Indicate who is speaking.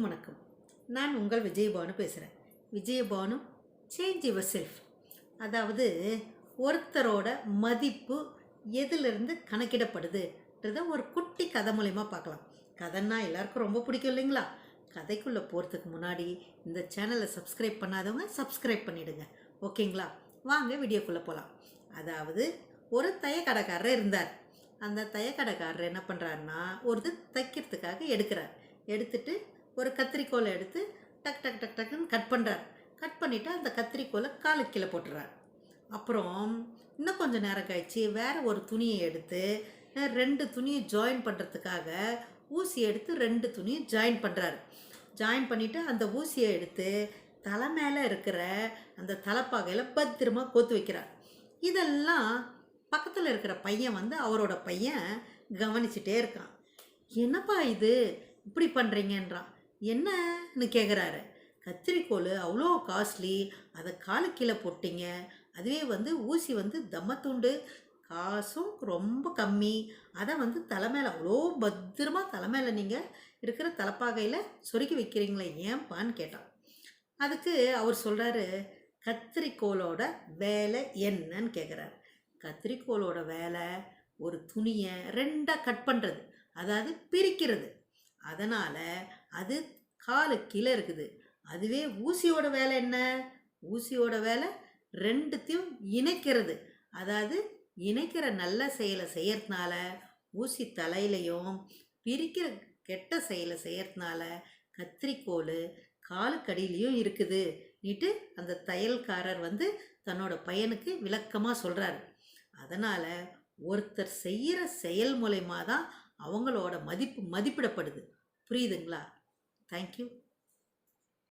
Speaker 1: வணக்கம் நான் உங்கள் விஜயபானு பேசுகிறேன் விஜயபானு சேஞ்ச் யுவர் செல்ஃப் அதாவது ஒருத்தரோட மதிப்பு எதிலிருந்து கணக்கிடப்படுதுன்றத ஒரு குட்டி கதை மூலயமா பார்க்கலாம். கதைன்னா எல்லாருக்கும் ரொம்ப பிடிக்கும் இல்லைங்களா? கதைக்குள்ளே போகிறதுக்கு முன்னாடி இந்த சேனலை சப்ஸ்கிரைப் பண்ணாதவங்க சப்ஸ்கிரைப் பண்ணிவிடுங்க ஓகேங்களா? வாங்க வீடியோக்குள்ளே போகலாம் அதாவது ஒரு தையக்கடைக்காரர் இருந்தார். அந்த தையக்கடைக்காரர் என்ன பண்ணுறாருன்னா ஒரு தைக்கிறதுக்காக எடுக்கிறார். எடுத்துட்டு ஒரு கத்திரிக்கோலை எடுத்து டக் டக் டக் டக்குன்னு கட் பண்ணுறார் கட் பண்ணிவிட்டு அந்த கத்திரிக்கோலை காலு கீழே போட்டுறார். அப்புறம் இன்னும் கொஞ்சம் நேரம் கழித்து வேறு ஒரு துணியை எடுத்து ரெண்டு துணியை ஜாயின் பண்ணுறதுக்காக ஊசி எடுத்து ரெண்டு துணியை ஜாயின் பண்ணுறாரு ஜாயின் பண்ணிவிட்டு அந்த ஊசியை எடுத்து தலை மேலே இருக்கிற அந்த தலைப்பாகையில் பத்திரமா கோத்து வைக்கிறார். இதெல்லாம் பக்கத்தில் இருக்கிற பையன் வந்து அவரோட பையன் கவனிச்சிட்டே இருக்கான். என்னப்பா இது? இப்படி பண்ணுறீங்கன்றான் என்னன்னு கேட்குறாரு கத்திரிக்கோல் அவ்வளோ காஸ்ட்லி அதை காலு கீழே அதுவே வந்து ஊசி வந்து தம்மத்துண்டு காசும் ரொம்ப கம்மி. அதை வந்து தலைமையில் அவ்வளோ பத்திரமா தலைமையில் நீங்கள் இருக்கிற தலைப்பாகையில் சொருக்கி வைக்கிறீங்களே ஏன்பான்னு கேட்டான். அதுக்கு அவர் சொல்கிறாரு கத்திரிக்கோலோட வேலை என்னன்னு கேட்குறாரு கத்திரிக்கோலோட வேலை ஒரு துணியை ரெண்டாக கட் பண்ணுறது அதாவது பிரிக்கிறது. அதனால் அது காலு கீழே இருக்குது. அதுவே ஊசியோட வேலை என்ன? ஊசியோட வேலை ரெண்டுத்தையும் இணைக்கிறது. அதாவது இணைக்கிற நல்ல செயலை செய்யறதுனால ஊசி தலையிலையும் பிரிக்கிற கெட்ட செயலை செய்யறதுனால கத்திரிக்கோல் காலுக்கடியிலையும் இருக்குது. நீட்டு அந்த தையல்காரர் வந்து தன்னோட பையனுக்கு விளக்கமாக சொல்கிறாரு அதனால் ஒருத்தர் செய்கிற செயல் மூலயமா தான் அவங்களோட மதிப்பு மதிப்பிடப்படுது. புரியுதுங்களா? Thank you.